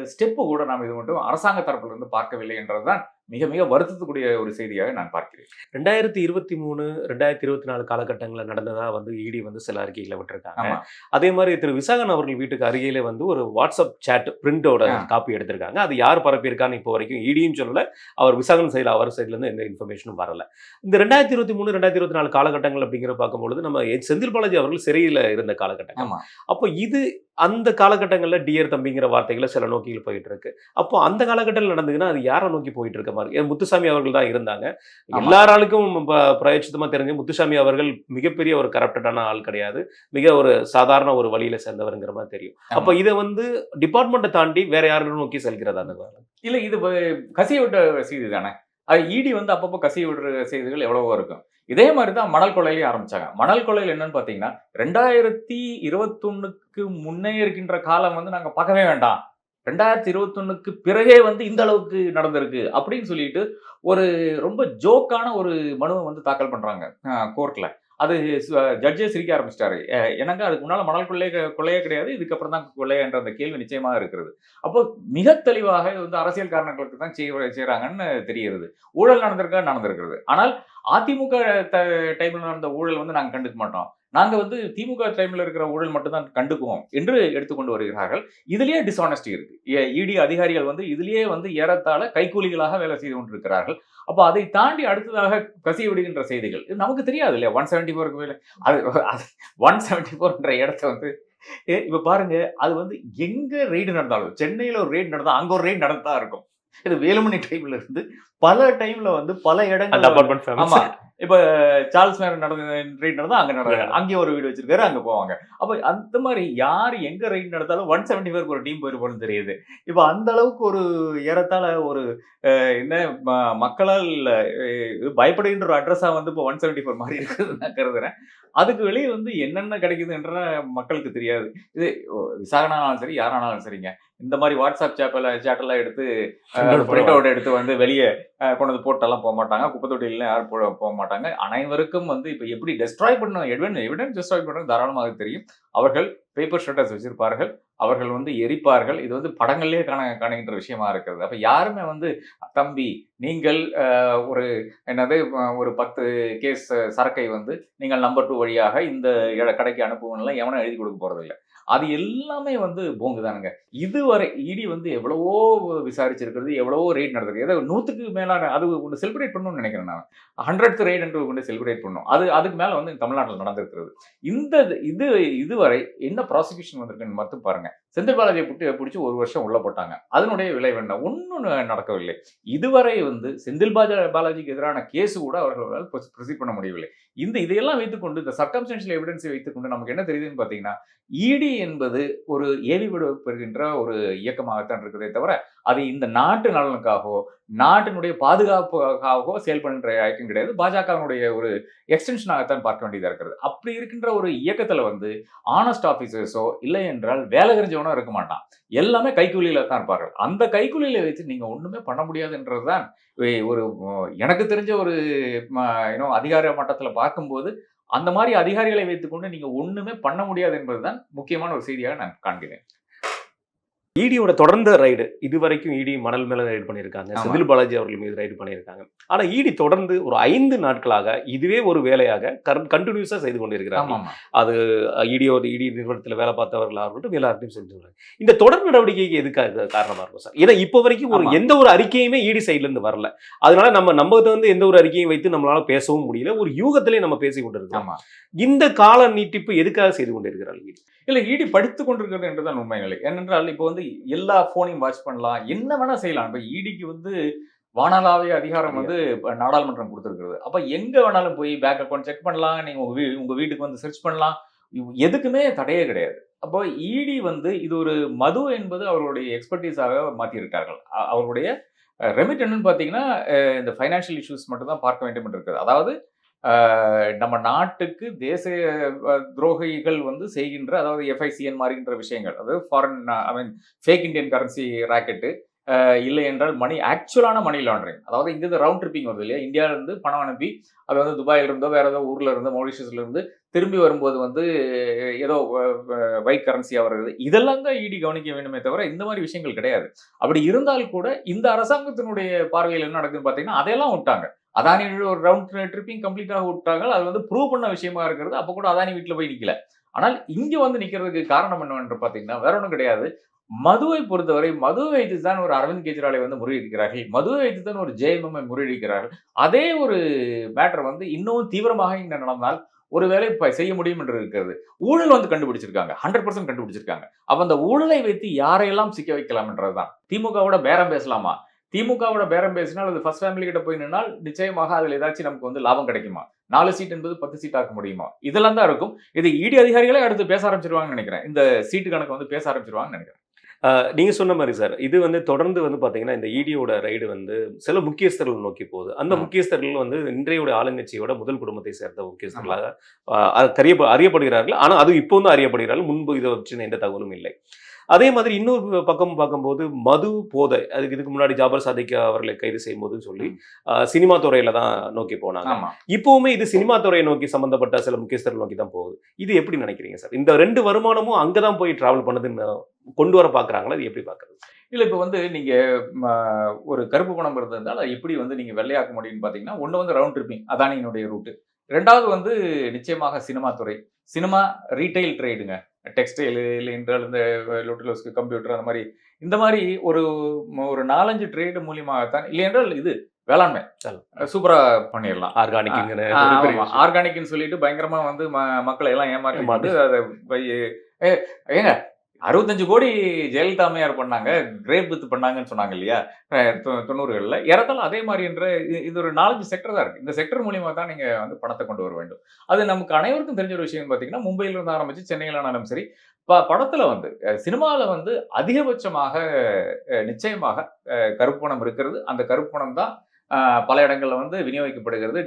ஸ்டெப்பு கூட நாம் இது மட்டும் அரசாங்க தரப்பிலிருந்து பார்க்கவில்லை பார்க்கவில்லை என்றதுதான் மிக மிக வருத்தத்துக்குரிய ஒரு செய்தியாக நான் பார்க்கிறேன். ரெண்டாயிரத்தி இருபத்தி மூணு ரெண்டாயிரத்தி இருபத்தி நாலு காலகட்டங்களில் நடந்ததா வந்து இடி வந்து சில அறிக்கைகளை விட்டுருக்காங்க. அதே மாதிரி திரு விசாகன் அவர்கள் வீட்டுக்கு அருகிலே வந்து ஒரு வாட்ஸ்அப் சேட் பிரிண்டோட. காப்பி எடுத்திருக்காங்க. அது யார் பரப்பியிருக்கான்னு இப்போ வரைக்கும் இடியும் சொல்லல. அவர் விசாகன் சைடில் அவர் சைட்ல இருந்து எந்த இன்ஃபர்மேஷனும் வரல. இந்த ரெண்டாயிரத்தி இருபத்தி மூணு ரெண்டாயிரத்தி இருபத்தி நாலு காலகட்டங்கள் அப்படிங்கிற பார்க்கும்பொழுது நம்ம செந்தில் பாலாஜி அவர்கள் சிறையில் இருந்த காலகட்டம். அப்போ இது அந்த காலகட்டங்களில் டியர் தம்பிங்கிற வார்த்தைகளை சில நோக்கிகள் போயிட்டு இருக்கு அப்போ அந்த காலகட்டத்தில் நடந்ததுன்னா அது யாரை நோக்கி போயிட்டு இருக்க மாதிரி முத்துசாமி அவர்கள் தான் இருந்தாங்க. எல்லாராளுக்கும் ப- பிரயோஜிதமா தெரிஞ்சு முத்துசாமி அவர்கள் மிகப்பெரிய ஒரு கரப்டடான ஆள் கிடையாது. மிக ஒரு சாதாரண ஒரு வழியில சேர்ந்தவருங்கிற மாதிரி தெரியும். அப்போ இதை வந்து டிபார்ட்மெண்ட்டை தாண்டி வேற யாரும் நோக்கி செல்கிறதா அந்த? இல்ல இது கசிய விட்ட செய்தி தானே அது இடி வந்து அப்பப்போ கசிய விடுற செய்திகள் எவ்வளவோ இருக்கும். இதே மாதிரி தான் மணல் கொள்ளையிலையும் ஆரம்பிச்சாங்க. மணல் கொள்ளையில் என்னன்னு பார்த்தீங்கன்னா ரெண்டாயிரத்தி இருபத்தொன்னுக்கு முன்னே இருக்கின்ற காலம் வந்து நாங்கள் பார்க்கவே வேண்டாம். ரெண்டாயிரத்தி இருபத்தொன்னுக்கு பிறகே வந்து இந்த அளவுக்கு நடந்திருக்கு அப்படின்னு சொல்லிட்டு ஒரு ரொம்ப ஜோக்கான ஒரு மனுவை வந்து தாக்கல் பண்ணுறாங்க கோர்ட்டில் அது ஜட்ஜே சிரிக்க ஆரம்பிச்சிட்டாரு. எனக்கு அதுக்கு முன்னால் மணல் கொள்ளை கொள்ளையே கிடையாது இதுக்கப்புறம் தான் கொள்ளை என்ற அந்த கேள்வி நிச்சயமாக இருக்கிறது. அப்போ மிக தெளிவாக இது வந்து அரசியல் காரணங்களுக்கு தான் செய்ய செய்கிறாங்கன்னு தெரிகிறது. ஊழல் நடந்திருக்கா நடந்திருக்கிறது. ஆனால் அதிமுக டைமில் நடந்த ஊழல் வந்து நாங்கள் கண்டுக்க மாட்டோம். நாங்கள் வந்து திமுக டைமில் இருக்கிற ஊழல் மட்டும்தான் கண்டுக்குவோம் என்று எடுத்துக்கொண்டு வருகிறார்கள். இதுலேயே டிஸ்ஆனஸ்டி இருக்கு. இடி அதிகாரிகள் வந்து இதுலேயே வந்து ஏறத்தாழ கைக்கூலிகளாக வேலை செய்து கொண்டிருக்கிறார்கள். அப்போ அதை தாண்டி அடுத்ததாக கசிய விடுகின்ற செய்திகள். இது நமக்கு தெரியாது இல்லையா? ஒன் செவன்டி ஃபோருக்கு மேலே. அது ஒன் செவன்டி ஃபோர்ன்ற இடத்த வந்து ஏ, பாருங்க அது வந்து எங்கே ரெய்டு நடந்தாலும் சென்னையில் ஒரு ரெய்டு நடந்தால் அங்கே ஒரு ரெய்டு நடந்தா இருக்கும். இது வேலுமணி டைம்ல இருந்து பல டைம்ல வந்து பல famous. ஆமா இப்ப சார்ல்ஸ் மேரன் நடந்த ரெய்ட் நடந்தா அங்க நடந்தது Yeah. அங்கேயும் ஒரு வீடு வச்சிருக்காரு அங்க போவாங்க. அப்ப அந்த மாதிரி யார் எங்க ரெய்ட் நடந்தாலும் ஒன் செவன்டி ஃபோருக்கு ஒரு டீம் போயிருப்போம்னு தெரியுது. இப்ப அந்த அளவுக்கு ஒரு ஏறத்தாழ ஒரு என்ன மக்களால் பயப்படுகின்ற ஒரு அட்ரஸா வந்து இப்போ ஒன் செவன்டி ஃபோர் மாதிரி இருக்குது நான் கருதுறேன். அதுக்கு வெளியே வந்து என்னென்ன கிடைக்குதுன்ற மக்களுக்கு தெரியாது. இது ஓ, விசாகனாலும் சரி யாரானாலும் சரிங்க. இந்த மாதிரி வாட்ஸ்அப் சேப்பெல்லாம் சேட்டெல்லாம் எடுத்து பிரிண்ட் அவுட் எடுத்து வந்து வெளியே கொண்டு வந்து போட்டெல்லாம் போக மாட்டாங்க. குப்பை தொட்டிலாம் யாரும் போட போக மாட்டாங்க. அனைவருக்கும் வந்து இப்போ எப்படி டெஸ்ட்ராய் பண்ணணும்? எவிடன்ஸ் எவிடன்ஸ் டெஸ்ட்ராய் பண்ணணும்? தாராளமாக தெரியும். அவர்கள் பேப்பர் ஷட்டர்ஸ் வச்சிருப்பார்கள். அவர்கள் வந்து எரிப்பார்கள். இது வந்து படங்கள்லேயே காண காணுகின்ற விஷயமா இருக்கிறது. அப்போ யாருமே வந்து தம்பி நீங்கள் ஒரு என்னது ஒரு பத்து கேஸ் சரக்கை வந்து நீங்கள் நம்பர் டூ வழியாக இந்த கடைக்கு அனுப்புவோம்லாம் எவனும் எழுதி கொடுக்க போகிறதில்ல அது எல்லாமே வந்து போங்கு தானுங்க. இதுவரை இடி வந்து எவ்வளவோ விசாரிச்சிருக்கிறது எவ்வளவோ ரெய்ட் நடந்திருக்கு. ஏதோ நூற்றுக்கு மேலான அது ஒன்று செலிப்ரேட் பண்ணணும்னு நினைக்கிறேன் நான். ஹண்ட்ரட் ரெய்ட் என்று கொண்டு செலிப்ரேட் பண்ணணும். அது அதுக்கு மேலே வந்து தமிழ்நாட்டில் நடந்திருக்கிறது. இந்த இது இதுவரை என்ன ப்ராசிக்யூஷன் வந்திருக்குன்னு மட்டும் பாருங்க. Okay. செந்தில் பாலாஜியை பிடிச்சி பிடிச்சி ஒரு வருஷம் உள்ள போட்டாங்க. அதனுடைய விளைவு என்ன? ஒன்றும் நடக்கவில்லை. இதுவரை வந்து செந்தில் பாஜா பாலாஜிக்கு எதிரான கேஸ் கூட அவர்களால் ப்ரொசீட் பண்ண முடியவில்லை. இந்த இதையெல்லாம் வைத்துக்கொண்டு இந்த சர்க்கம்ஸ்டன்ஷியல் எவிடன்ஸை வைத்துக்கொண்டு நமக்கு என்ன தெரியுதுன்னு பார்த்தீங்கன்னா இடி என்பது ஒரு ஏவி பெறுகின்ற ஒரு இயக்கமாகத்தான் இருக்குதே தவிர அது இந்த நாட்டு நலனுக்காகவோ நாட்டினுடைய பாதுகாப்புக்காகவோ செயல்படுகின்ற இயக்கம் கிடையாது. பாஜகவினுடைய ஒரு எக்ஸ்டென்ஷனாகத்தான் பார்க்க வேண்டியதாக இருக்கிறது. அப்படி இருக்கின்ற ஒரு இயக்கத்தில் வந்து ஆனஸ்ட் ஆஃபீஸர்ஸோ இல்லை என்றால் வேலை தெரிஞ்சவனோ இருக்க மாட்டான். எல்லாமே கைக்கூலியில தான் இருப்பார்கள். அந்த கைக்கூலியில வச்சு நீங்க ஒண்ணுமே பண்ண முடியாதுன்றது தான் ஒரு எனக்கு தெரிஞ்ச ஒரு இன்னும் அதிகார மட்டத்துல பார்க்கும்போது அந்த மாதிரி அதிகாரிகளை வைத்துக்கொண்டு நீங்க ஒண்ணுமே பண்ண முடியாது என்பதுதான் முக்கியமான ஒரு செய்தியாக நான் காண்கிறேன். ஈடியோட தொடர்ந்த ரைடு இது வரைக்கும் இடி மணல் மேல ரைடு பண்ணியிருக்காங்க. செந்தில் பாலாஜி அவர்கள் மீது ரைடு பண்ணியிருக்காங்க. ஆனா இடி தொடர்ந்து ஒரு ஐந்து நாட்களாக இதுவே ஒரு வேலையாக கண்டினியூஸா செய்து கொண்டிருக்கிறாங்க அது இடியோ இடி நிறுவனத்தில் வேலை பார்த்தவர்களாக இருக்கட்டும் எல்லார்ட்டையும் செஞ்சுருக்காங்க இந்த தொடர் நடவடிக்கைக்கு எதுக்காக காரணமா இருக்கும் சார்? ஏன்னா இப்போ வரைக்கும் ஒரு. எந்த ஒரு அறிக்கையுமே இடி சைட்ல இருந்து வரல. அதனால நம்ம நம்ம வந்து எந்த ஒரு அறிக்கையும் வைத்து நம்மளால பேசவும் முடியல. ஒரு யூகத்திலே நம்ம பேசி கொண்டிருக்கோம் இந்த கால நீட்டிப்பு எதுக்காக செய்து கொண்டிருக்கிறார்கள் இல்ல இடி படித்து கொண்டிருக்கிறது என்றுதான் உண்மை நிலை ஏனென்றால் இப்போ வந்து எல்லா போனையும் வாட்ச் பண்ணலாம். என்ன வேணா செய்யலாம். இப்போ இடிக்கு வந்து வானளாவிய அதிகாரம் வந்து நாடாளுமன்றம் கொடுத்துருக்கிறது. அப்ப எங்க வேணாலும் போய் பேங்க் அக்கௌண்ட் செக் பண்ணலாம். நீங்க உங்க வீ உங்க வீட்டுக்கு வந்து சர்ச் பண்ணலாம். எதுக்குமே தடையே கிடையாது. அப்போ இடி வந்து இது ஒரு மது என்பது அவர்களுடைய எக்ஸ்பர்டீஸாக மாற்றியிருக்கார்கள். அவருடைய ரெமிட் என்னன்னு பார்த்தீங்கன்னா இந்த ஃபைனான்ஷியல் இஷ்யூஸ் மட்டும் தான் பார்க்க வேண்டும் என்று இருக்குது. அதாவது நம்ம நாட்டுக்கு தேசிய துரோகிகள் வந்து செய்கின்ற அதாவது எஃப்ஐசிஎன் மாதிரின்ற விஷயங்கள். அதாவது foreign I mean fake Indian currency racket இல்லை என்றால் மணி ஆக்சுவலான மணி லாண்டரிங் அதாவது இங்கிருந்து ரவுண்ட் ட்ரிப்பிங் வருது இல்லையா? இந்தியாவிலேருந்து பணம் அனுப்பி அது வந்து துபாயிலிருந்தோ இருந்தோ ஏதோ ஊரில் இருந்தோ மொரிஷியஸ்லேருந்து திரும்பி வரும்போது வந்து ஏதோ வைட் கரன்சியாக வருது. இதெல்லாம் தான் இடி கவனிக்க வேண்டுமே தவிர இந்த மாதிரி விஷயங்கள் கிடையாது. அப்படி இருந்தால் கூட இந்த அரசாங்கத்தினுடைய பார்வையில் என்ன நடக்குதுன்னு பார்த்தீங்கன்னா அதையெல்லாம் விட்டாங்க. அதானி ஒரு ரவுண்ட் ட்ரிப்பிங் கம்ப்ளீட்டாக விட்டாங்க அது வந்து ப்ரூவ் பண்ண விஷயமா இருக்கிறது. அப்போ கூட அதானி வீட்டில் போய் நிற்கல ஆனால் இங்கே வந்து நிற்கிறதுக்கு காரணம் என்னவென்று பார்த்தீங்கன்னா வேற ஒன்றும் கிடையாது. மதுவை பொறுத்தவரை மதுவை வைத்து தான் ஒரு அரவிந்த் கெஜ்ரிவாலை வந்து முறியடிக்கிறார்கள். மதுவை வைத்து தான் ஒரு ஜெயமம்மை முறியடிக்கிறார்கள். அதே ஒரு மேட்டர் வந்து இன்னும் தீவிரமாக இங்கே நடந்தால் ஒருவேளை இப்போ செய்ய முடியும் என்று இருக்கிறது. ஊழல் வந்து கண்டுபிடிச்சிருக்காங்க. ஹண்ட்ரட் பர்சன்ட் கண்டுபிடிச்சிருக்காங்க. அப்போ அந்த ஊழலை வைத்து யாரையெல்லாம் சிக்க வைக்கலாம் என்றதுதான். திமுகவோட பேரம் பேசலாமா? திமுகவோட பேரம் பேசினால் அது ஃபர்ஸ்ட் ஃபேமிலி கிட்ட போய் நின்னால் நிச்சயமாக அதில் ஏதாச்சும் நமக்கு வந்து லாபம் கிடைக்குமா? நாலு சீட் என்பது பத்து சீட் ஆக்க முடியுமா? இதெல்லாம் தான் இருக்கும். இது இடி அதிகாரிகளே அடுத்து பேச ஆரம்பிச்சிருவாங்கன்னு நினைக்கிறேன். இந்த சீட்டு கணக்கு வந்து பேச ஆரம்பிச்சிருவாங்கன்னு நினைக்கிறேன். ஆஹ் நீங்க சொன்ன மாதிரி சார் இது வந்து தொடர்ந்து வந்து பாத்தீங்கன்னா இந்த இடியோட ரைடு வந்து சில முக்கியஸ்தர்கள் நோக்கி போகுது. அந்த. முக்கியஸ்தர்கள் வந்து இன்றையோட ஆளுங்கட்சியோட முதல் குடும்பத்தை சேர்ந்த முக்கியஸ்தர்களாக தெரிய அறியப்படுகிறார்கள். ஆனா அது இப்போ வந்து அறியப்படுகிறார்கள். முன்பு இதை வச்சு எந்த தகவலும் இல்லை. அதே மாதிரி இன்னொரு பக்கம் பார்க்கும்போது மது போதை அதுக்கு இதுக்கு முன்னாடி ஜாபர் சாதிக் அவர்களை கைது செய்யும் போதுன்னு சொல்லி சினிமா துறையில தான் நோக்கி போனாங்க. இப்பவுமே இது சினிமா துறையை நோக்கி சம்பந்தப்பட்ட சில முக்கியஸ்தர்கள் நோக்கி தான் போகுது. இது எப்படி நினைக்கிறீங்க சார்? இந்த ரெண்டு வருமானமும் அங்கதான் போய் டிராவல் பண்ணுதுன்னு கொண்டு வர பாக்குறாங்களா? இது எப்படி பாக்குறது? இல்ல இப்ப வந்து நீங்க ம, ஒரு கருப்பு பணம் இருந்திருந்தால் அதை எப்படி வந்து நீங்க வெள்ளையாக்க முடியும்னு பாத்தீங்கன்னா ஒண்ணு வந்து ரவுண்ட் ட்ரிப்பிங் அதானியினுடைய ரூட்டு ரெண்டாவது வந்து நிச்சயமாக சினிமா துறை. சினிமா ரீட்டைல் ட்ரேடுங்க டெக்ஸ்டைல் இல்லை என்றால் இந்த லோட்டலோஸ்க்கு கம்ப்யூட்டர் அந்த மாதிரி. இந்த மாதிரி ஒரு ஒரு நாலஞ்சு ட்ரேடு மூலியமாகத்தான் இல்லை என்றால் இது வேளாண்மை. சூப்பரா பண்ணிடலாம். ஆர்கானிக் ஆர்கானிக்னு சொல்லிட்டு பயங்கரமா வந்து மக்களை எல்லாம் ஏமாற்றி. அதை ஏங்க அறுபத்தஞ்சு கோடி ஜெயலலிதா அம்மையார் பண்ணாங்க கிரேப் வித் பண்ணாங்கன்னு சொன்னாங்க இல்லையா? தொண்ணூறுகளில் தொ- ஏறத்தாலும் அதே மாதிரி என்ற இது- இது ஒரு நாலஞ்சு செக்டர் தான் இருக்குது இந்த செக்டர் மூலியமாக தான் நீங்கள் வந்து பணத்தை கொண்டு வர வேண்டும். அது நமக்கு அனைவருக்கும் தெரிஞ்ச ஒரு விஷயம் பார்த்தீங்கன்னா மும்பையில் இருந்து ஆரம்பிச்சு சென்னையில சரி ப- படத்தில் வந்து சினிமாவில் வந்து அதிகபட்சமாக நிச்சயமாக கருப்பணம் கருப்பு பணம் இருக்கிறது. அந்த கருப்பு பணம் தான் பல இடங்களில் வந்து விநியோகிக்கப்படுகிறது.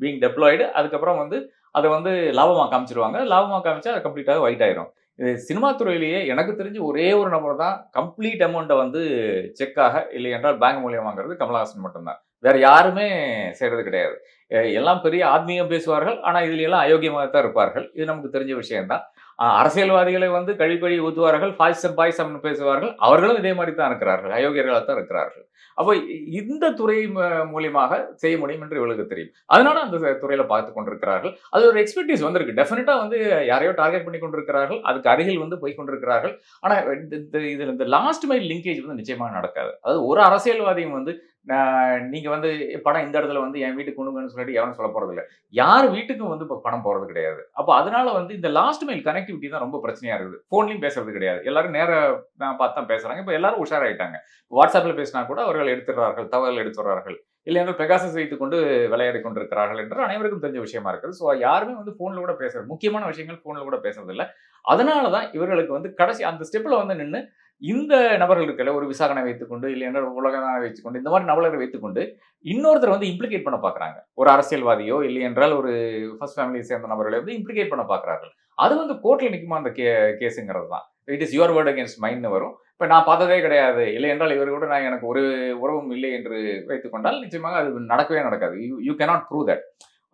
பீங் டெப்ளாய்டு அதுக்கப்புறம் வந்து அதை வந்து லாபமாக காமிச்சிருவாங்க. லாபமாக காமிச்சா அது கம்ப்ளீட்டாக ஒயிட் ஆயிரும். சினிமா துறையிலேயே எனக்கு தெரிஞ்சு ஒரே ஒரு நபர் தான் கம்ப்ளீட் அமௌண்ட்டை வந்து செக்காக இல்லை என்றால் பேங்க் மூலியம் வாங்குறது கமலஹாசன் மட்டும்தான். வேற யாருமே செய்யறது கிடையாது. அஹ் எல்லாம் பெரிய ஆத்மீகம் பேசுவார்கள் ஆனால் இதுல எல்லாம் அயோக்கியமாக தான் இருப்பார்கள். இது நமக்கு தெரிஞ்ச விஷயம்தான். அரசியல்வாதிகளை வந்து கழிப்பழி ஊத்துவார்கள் பாய்சம் பாய்சம்னு பேசுவார்கள். அவர்களும் இதே மாதிரி தான் இருக்கிறார்கள் அயோக்கியர்களாக தான் இருக்கிறார்கள். அப்போ இந்த துறை மூலியமாக செய்ய முடியும் என்று இவளுக்கு தெரியும். அதனால அந்த துறையில பார்த்து கொண்டிருக்கிறார்கள். அது ஒரு எக்ஸ்பர்டீஸ் வந்திருக்கு. டெஃபினட்டா வந்து யாரையோ டார்கெட் பண்ணி கொண்டிருக்கிறார்கள். அதுக்கு அருகில் வந்து போய் கொண்டிருக்கிறார்கள். ஆனா இந்த- இந்த- இந்த லாஸ்ட் மைல் லிங்கேஜ் வந்து நிச்சயமாக நடக்காது. அதாவது ஒரு அரசியல்வாதியும் வந்து நான் நீங்கள் வந்து படம் இந்த இடத்துல வந்து என் வீட்டுக்கு கொண்டுங்கன்னு சொல்லிட்டு எவனும் சொல்ல போகிறது இல்லை யார் வீட்டுக்கும் வந்து இப்போ பணம் போகிறது கிடையாது. அப்போ அதனால வந்து இந்த லாஸ்ட் மைல் கனெக்டிவிட்டி தான் ரொம்ப பிரச்சனையாக இருக்குது. ஃபோன்லேயும் பேசுறது கிடையாது. எல்லாரும் நேர நான் பார்த்து தான் பேசுகிறாங்க இப்போ எல்லாரும் உஷாராயிட்டாங்க. வாட்ஸ்அப்பில் பேசினா கூட அவர்கள் எடுத்துடுறார்கள் தகவல் எடுத்துடுறார்கள். இல்லை என்று பெகாசஸ் வைத்து கொண்டு விளையாடி கொண்டிருக்கிறார்கள் என்று அனைவருக்கும் தெரிஞ்ச விஷயமா இருக்குது. ஸோ யாருமே வந்து ஃபோனில் கூட பேசுறது முக்கியமான விஷயங்கள் ஃபோனில் கூட பேசுறதில்லை. அதனால தான் இவர்களுக்கு வந்து கடைசி அந்த ஸ்டெப்பில் வந்து நின்று இந்த நபர்கள் இருக்கல ஒரு விசாரணை வைத்துக்கொண்டு இல்லை என்றால் உலகனாக வைத்துக்கொண்டு இந்த மாதிரி நபர்களை வைத்துக்கொண்டு இன்னொருத்தர் வந்து இம்ப்ளிகேட் பண்ண பார்க்குறாங்க ஒரு அரசியல்வாதியோ இல்லை என்றால் ஒரு ஃபர்ஸ்ட் ஃபேமிலியை சேர்ந்த நபர்களை வந்து இம்ப்ளிகேட் பண்ண பார்க்குறார்கள் அது வந்து கோர்ட்டில் நிற்குமா அந்த கே கேஸுங்கிறது தான். It is your word against மைண்ட்னு வரும். இப்போ நான் பார்த்ததே கிடையாது. இல்லை என்றால் இவர் கூட நான் எனக்கு ஒரு உறவும் இல்லை என்று வைத்துக்கொண்டால் நிச்சயமாக அது நடக்கவே நடக்காது. You you cannot prove that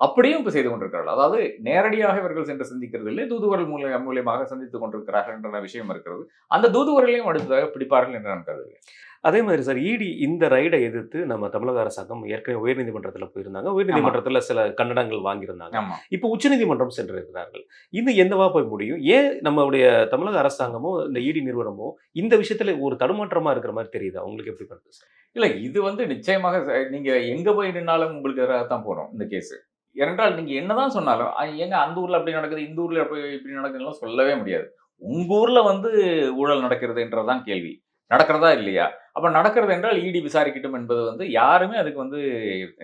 அப்படியும் இப்போ செய்து கொண்டிருக்கிறார்கள். அதாவது நேரடியாக இவர்கள் சென்று சந்திக்கிறது இல்லை தூதுவர்கள் மூலிய மூலியமாக சந்தித்துக் கொண்டிருக்கிறார்கள் என்ற விஷயம் இருக்கிறது. அந்த தூதுவர்களையும் அடுத்ததாக பிடிப்பார்கள் என்று நான் கருதுகிறேன். அதே மாதிரி சார் இடி இந்த ரைடை எதிர்த்து நம்ம தமிழக அரசாங்கம் ஏற்கனவே உயர்நீதிமன்றத்துல போயிருந்தாங்க. உயர்நீதிமன்றத்துல சில கண்டனங்கள் வாங்கியிருந்தாங்க. இப்போ உச்சநீதிமன்றம் சென்றிருக்கிறார்கள். இது என்னவா போய் முடியும்? ஏன் நம்மளுடைய தமிழக அரசாங்கமோ இந்த இடி நிறுவனமோ இந்த விஷயத்துல ஒரு தடுமாற்றமா இருக்கிற மாதிரி தெரியுதா? உங்களுக்கு எப்படி படுது சார்? இல்ல இது வந்து நிச்சயமாக ச- நீங்க எங்க போய் நின்னாலும் உங்களுக்கு தான் போடும் இந்த கேஸ் ஏனென்றால் நீங்க என்னதான் சொன்னாலும் "அ, ஏங்க அந்த ஊர்ல அப்படி நடக்குது இந்த ஊர்ல இப்படி நடக்குதுலாம் சொல்லவே முடியாது. உங்க ஊர்ல வந்து ஊழல் நடக்கிறதுன்றதுதான் கேள்வி. நடக்கிறதா இல்லையா? அப்ப நடக்கிறது என்றால் இடி விசாரிக்கட்டும் என்பது வந்து யாருமே அதுக்கு வந்து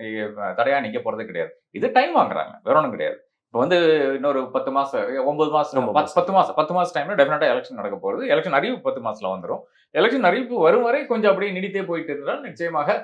அஹ், தடையா நிக்க போறது கிடையாது. இது டைம் வாங்குறாங்க வேற ஒன்றும் கிடையாது. இப்போ வந்து இன்னொரு பத்து மாசம் ஒன்பது மாசம் ஒன்பது பத்து மாசம் பத்து மாசம் டைம்ல டெஃபினட்டா எலெக்ஷன் நடக்க போகுது. எலெக்ஷன் அறிவிப்பு பத்து மாசத்துல வந்துடும் எலெக்ஷன் அறிவிப்பு வரும் வரை கொஞ்சம் அப்படியே நீடித்தே போயிட்டு இருந்தால் நிச்சயமாக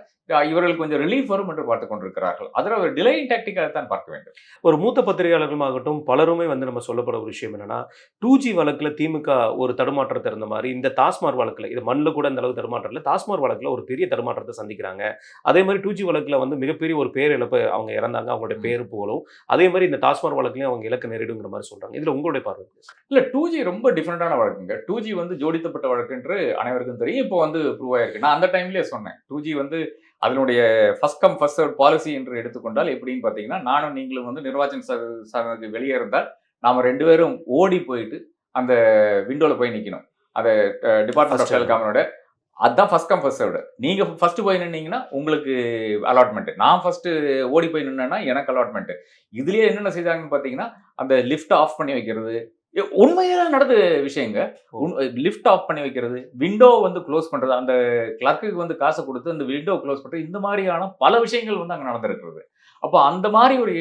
இவர்கள் கொஞ்சம் ரிலீஃப் வரும் என்று பார்த்து கொண்டிருக்கிறார்கள். அதில் ஒரு டிலேயிங் டாக்டிக்காக தான் பார்க்க வேண்டும். ஒரு மூத்த பத்திரிகையாளர்களுமாகட்டும் பலருமே வந்து நம்ம சொல்லப்பட ஒரு விஷயம் என்னன்னா டூ ஜி வழக்குல திமுக ஒரு தடுமாற்றத்தை இருந்த மாதிரி இந்த டாஸ்மார் வழக்குல இது மண்ணில் கூட இந்த அளவுக்கு தடுமாற்றம் இல்லை டாஸ்மார் வழக்குல ஒரு பெரிய தடுமாற்றத்தை சந்திக்கிறாங்க. அதே மாதிரி டூ ஜி வழக்குல வந்து மிகப்பெரிய ஒரு பேர் இழப்பு அவங்க இறந்தாங்க அவங்களுடைய. பேர் புகழும். அதே மாதிரி இந்த டாஸ்மார் வழக்குலயும் அவங்க இலக்கு நேரிடுங்கிற மாதிரி சொல்றாங்க. இதுல உங்களுடைய பார்வை? இல்ல டூ ஜி ரொம்ப டிஃப்ரெண்டான வழக்குங்க. டூ ஜி வந்து ஜோடித்தப்பட்ட வழக்கு என்று அனைவருக்கும் தெரியும். இப்போ வந்து ப்ரூவ் ஆயிருக்கு. நான் அந்த டைம்லயே சொன்னேன். டூ ஜி வந்து அதனுடைய first come first serve policy என்று எடுத்துக்கொண்டால் எப்படின்னு பார்த்தீங்கன்னா நானும் நீங்களும் வந்து நிர்வாச்சன ச- சபைக்கு வெளியே இருந்தால் நாம ரெண்டு பேரும் ஓடி போயிட்டு அந்த விண்டோல போய் நிக்கணும். அந்த டிபார்ட்மெண்ட் ஆஃப் First டெலிகாமோட அதான் ஃபர்ஸ்ட் கம் ஃபர்ஸ்ட் சர்வ்டு நீங்க ஃபர்ஸ்ட் போய் நின்னீங்கன்னா உங்களுக்கு அலாட்மெண்ட் நான் ஃபர்ஸ்ட் ஓடி போய் நின்னேன்னா எனக்கு அலாட்மெண்ட் இதுலயே என்னென்ன செய்தாங்கன்னு பாத்தீங்கன்னா அந்த லிஃப்ட் ஆஃப் பண்ணி வைக்கிறது உண்மையில நடந்த விஷயங்க. லிஃப்ட் ஆஃப் பண்ணி வைக்கிறது விண்டோ வந்து க்ளோஸ் பண்றது அந்த கிளர்க்குக்கு வந்து காசை கொடுத்து அந்த விண்டோ க்ளோஸ் பண்றது இந்த மாதிரியான பல விஷயங்கள் வந்து அங்க நடந்திருக்கிறது. அப்போ அந்த மாதிரி ஒரு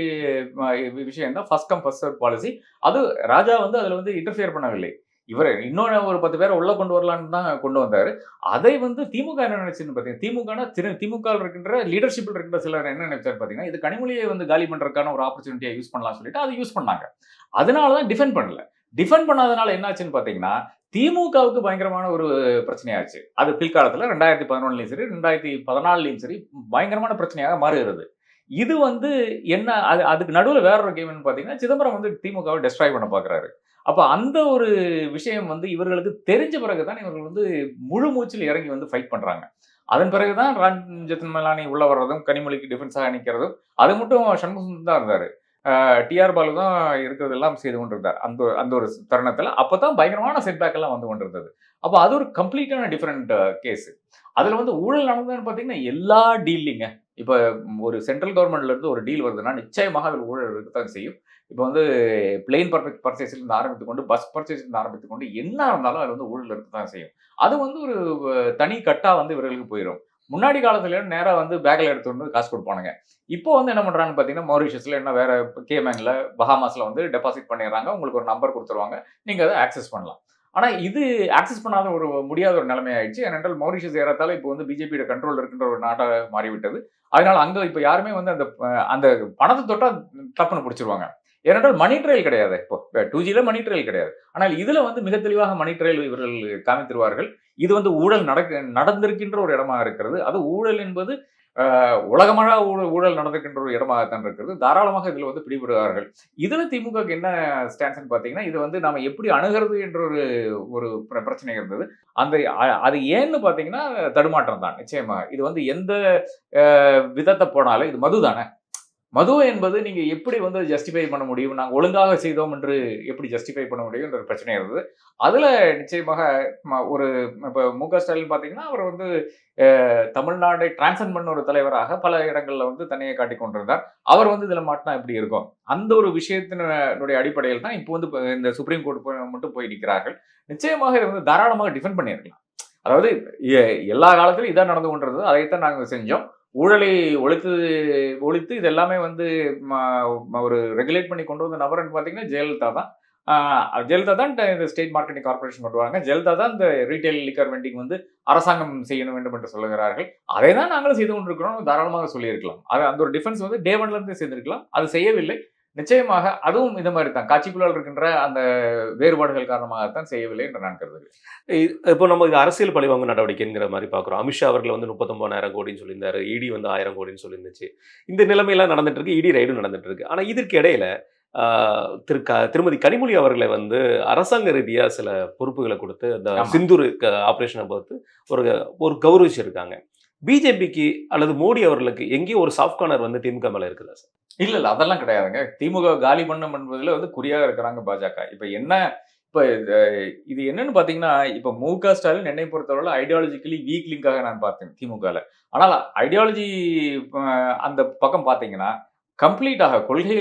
விஷயம் தான் ஃபர்ஸ்ட் கம் ஃபர்ஸ்ட் பாலிசி அது ராஜா வந்து அதுல வந்து இன்டர்ஃபியர் பண்ணவில்லை. இவர் இன்னொன்று ஒரு பத்து பேரை உள்ள கொண்டு வரலான்னு தான் கொண்டு வந்தாரு. அதை வந்து திமுக என்ன நினைச்சுன்னு பார்த்தீங்கன்னா திமுகனா திரு திமுக இருக்கின்ற லீடர்ஷிப்பில் இருக்கின்ற சிலர் என்ன நினைச்சாரு பார்த்தீங்கன்னா இது கனிமொழியை வந்து காலி பண்றதுக்கான ஒரு ஆப்பர்ச்சுனிட்டியை யூஸ் பண்ணலாம் சொல்லிட்டு அதை யூஸ் பண்ணாங்க. அதனால தான் டிஃபெண்ட் பண்ணல. டிஃபெண்ட் பண்ணாதனால என்னாச்சுன்னு பார்த்தீங்கன்னா திமுகவுக்கு பயங்கரமான ஒரு பிரச்சனையாச்சு. அது பிற்காலத்தில் ரெண்டாயிரத்தி பதினொன்றுலையும் சரி ரெண்டாயிரத்தி பதினாலுலையும் சரி பயங்கரமான பிரச்சனையாக மாறுகிறது. இது வந்து என்ன அது அதுக்கு நடுவில் வேற ஒரு கேம்னு பார்த்தீங்கன்னா சிதம்பரம் வந்து திமுகவை டெஸ்ட்ராய் பண்ண பார்க்குறாரு அப்போ அந்த ஒரு விஷயம் வந்து இவர்களுக்கு தெரிஞ்ச பிறகு தான் இவர்கள் வந்து முழு மூச்சில் இறங்கி வந்து ஃபைட் பண்ணுறாங்க அதன் பிறகு தான் ராஜன் மலானி உள்ள வர்றதும் கனிமொழிக்கு டிஃபென்ஸாக நிற்கிறதும் அது மட்டும் சண்முகம் தான் இருந்தார். டிஆர் பாலு தான் இருக்கிறதெல்லாம் செய்து கொண்டிருந்தார். அந்த ஒரு- அந்த ஒரு தருணத்தில் அப்போ தான் பயங்கரமான செட்பேக் எல்லாம் வந்து கொண்டிருந்தது. அப்போ அது ஒரு கம்ப்ளீட்டான டிஃப்ரெண்ட் கேஸ் அதில் வந்து ஊழல் நடந்ததுன்னு பார்த்தீங்கன்னா எல்லா டீல்லிங்க இப்போ ஒரு சென்ட்ரல் கவர்மெண்ட்லேருந்து ஒரு டீல் வருதுன்னா நிச்சயமாக அதில் ஊழல் இருக்கத்தான் செய்யும். இப்போ வந்து பிளெயின் பர்ஃபெக்ட் பர்ச்சேஸ்லேருந்து ஆரம்பித்து கொண்டு பஸ் பர்ச்சேஸ்லேருந்து ஆரம்பித்து கொண்டு என்ன இருந்தாலும் அது வந்து ஊழல் இருக்கத்தான் செய்யும். அது வந்து ஒரு தனி கட்டாக வந்து இவர்களுக்கு போயிடும் முன்னாடி காலத்துல நேராக வந்து பேக்கில் எடுத்து வந்து காசு கொடுப்பானுங்க. இப்போ வந்து என்ன பண்ணுறான்னு பார்த்தீங்கன்னா மொரிஷியஸில் என்ன வேற கேமேனில் பஹாமாஸில் வந்து டெபாசிட் பண்ணிடுறாங்க. உங்களுக்கு ஒரு நம்பர் கொடுத்துருவாங்க. நீங்கள் அதை ஆக்சஸ் பண்ணலாம். ஆனால் இது ஆக்சஸ் பண்ணாத ஒரு முடியாத ஒரு நிலைமை ஆயிடுச்சு. ஏனென்றால் மொரிஷியஸ் ஏறத்தால இப்போ வந்து பிஜேபியோட கண்ட்ரோல் இருக்கின்ற ஒரு நாட்டாக மாறிவிட்டது. அதனால அங்கே இப்போ யாருமே வந்து அந்த அந்த பணத்தை தொட்டா தப்புன்னு பிடிச்சிருவாங்க. ஏனென்றால் மணி ட்ரையல் கிடையாது இப்போ. டூ ஜியில் மணி ட்ரையல் கிடையாது. ஆனால் இதில் வந்து மிக தெளிவாக மணி ட்ரையல் இவர்கள் காமித்திருவார்கள். இது வந்து ஊழல் நடக்க நடந்திருக்கின்ற ஒரு இடமாக இருக்கிறது. அது ஊழல் என்பது உலகமழா ஊழல் ஊழல் நடந்திருக்கின்ற ஒரு இடமாகத்தான் இருக்கிறது. தாராளமாக இதில் வந்து பிடிபடுவார்கள். இதில் திமுகக்கு என்ன ஸ்டான்ஸ்னு பார்த்தீங்கன்னா இது வந்து நாம் எப்படி அணுகிறது என்ற ஒரு ஒரு பிரச்சனை இருந்தது. அந்த அது ஏன்னு பார்த்தீங்கன்னா தடுமாற்றம் தான் நிச்சயமாக. இது வந்து எந்த விதத்தை போனாலும் இது மது தானே மது என்பது நீங்கள் எப்படி வந்து ஜஸ்டிஃபை பண்ண முடியும்? நாங்கள் ஒழுங்காக செய்தோம் என்று எப்படி ஜஸ்டிஃபை பண்ண முடியும்ன்ற ஒரு பிரச்சனை இருந்தது. அதில் நிச்சயமாக ம- ஒரு இப்போ மு க ஸ்டாலின் பார்த்தீங்கன்னா அவர் வந்து தமிழ்நாடை டிரான்சன் பண்ண ஒரு தலைவராக பல இடங்களில் வந்து தன்னையை காட்டிக் கொண்டிருந்தார். அவர் வந்து இதில் மாட்டினா எப்படி இருக்கும்? அந்த ஒரு விஷயத்தினுடைய அடிப்படையில் தான் இப்போ வந்து இந்த சுப்ரீம் கோர்ட் போய் மட்டும் போய் நிற்கிறார்கள் நிச்சயமாக இதை வந்து தாராளமாக டிஃபெண்ட் பண்ணியிருக்கலாம். அதாவது எ- எல்லா காலத்திலும் இதான் நடந்து கொண்டிருந்தது. அதைத்தான் நாங்கள் செஞ்சோம். ஊழலை ஒழித்து ஒழித்து இது எல்லாமே வந்து ம- ஒரு ரெகுலேட் பண்ணி கொண்டு வந்த நபர்னு பார்த்தீங்கன்னா ஜெயலலிதா தான். ஜெயலலிதா தான் இந்த- ஸ்டேட் மார்க்கெட்டிங் கார்பரேஷன் கொண்டு வராங்க. ஜெயலலிதா தான் இந்த ரீட்டைல் லிக்கர் வெண்டிங் வந்து அரசாங்கம் செய்யணும் வேண்டும் என்று சொல்லுகிறார்கள். அதை தான் நாங்களும் செய்து கொண்டிருக்கிறோம். தாராளமாக சொல்லியிருக்கலாம். அது அந்த ஒரு டிஃபென்ஸ் வந்து டே ஒன்லேருந்து செய்திருக்கலாம். அது செய்யவில்லை. நிச்சயமாக அதுவும் இந்த மாதிரி தான். காட்சிக்குள்ளால் இருக்கின்ற அந்த வேறுபாடுகள் காரணமாகத்தான் செய்யவில்லை என்று நான் கருதுகிறேன். இப்போ நம்ம இது அரசியல் பழிவாங்கும் நடவடிக்கைங்கிற மாதிரி பார்க்குறோம். அமித்ஷா அவர்கள் வந்து முப்பத்தொன்பதாயிரம் கோடின்னு சொல்லியிருந்தாரு இடி வந்து ஆயிரம் கோடின்னு சொல்லியிருந்துச்சு. இந்த நிலைமையெல்லாம் நடந்துட்டு இருக்கு இடி ரைடும் நடந்துட்டு இருக்கு ஆனால் இதற்கு இடையில திரு க திருமதி கனிமொழி அவர்களை வந்து அரசாங்க ரீதியா சில பொறுப்புகளை கொடுத்து அந்த. சிந்தூர் ஆபரேஷனை பார்த்து ஒரு ஒரு கௌரவிச்சிருக்காங்க. பிஜேபிக்கு அல்லது மோடி அவர்களுக்கு எங்கேயோ ஒரு சாஃப்ட் கார்னர் வந்து திமுக மேல இருக்குதா சார்? இல்ல இல்ல. அதெல்லாம் கிடையாதுங்க. திமுக காலி பண்ணும் என்பதுல வந்து குறியாக இருக்கிறாங்க பாஜக. இப்ப என்ன இப்ப இது இது என்னன்னு பாத்தீங்கன்னா இப்ப மு க ஸ்டாலின் என்னை பொறுத்தவரை ஐடியாலஜிக்கலி வீக் லிங்காக நான் பார்த்தேன் திமுகல. ஆனால் ஐடியாலஜி அந்த பக்கம் பாத்தீங்கன்னா கம்ப்ளீட்டாக கொள்கை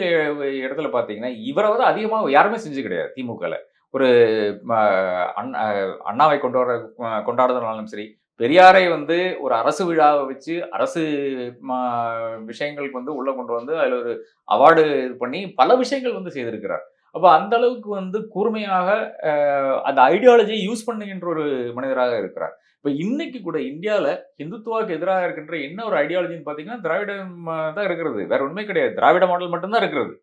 இடத்துல பாத்தீங்கன்னா இவரை விட அதிகமாக யாருமே செஞ்சு கிடையாது திமுகல. ஒரு அண்ணா- அண்ணாவை கொண்டு வர கொண்டாடுறதுனாலும் சரி பெரியாரை வந்து ஒரு அரசு விழாவை வச்சு அரசு விஷயங்களுக்கு வந்து உள்ள கொண்டு வந்து அதில் ஒரு அவார்டு இது பண்ணி பல விஷயங்கள் வந்து செய்திருக்கிறார். அப்போ அந்த அளவுக்கு வந்து கூர்மையாக அந்த ஐடியாலஜியை யூஸ் பண்ணுகின்ற ஒரு மனிதராக இருக்கிறார். இப்போ இன்னைக்கு கூட இந்தியாவில் இந்துத்துவாக்கு எதிராக இருக்கின்ற என்ன ஒரு ஐடியாலஜின்னு பார்த்தீங்கன்னா திராவிடம் தான் இருக்கிறது. வேற ஒன்றுமே கிடையாது. திராவிட மாடல் மட்டும்தான் இருக்கிறது.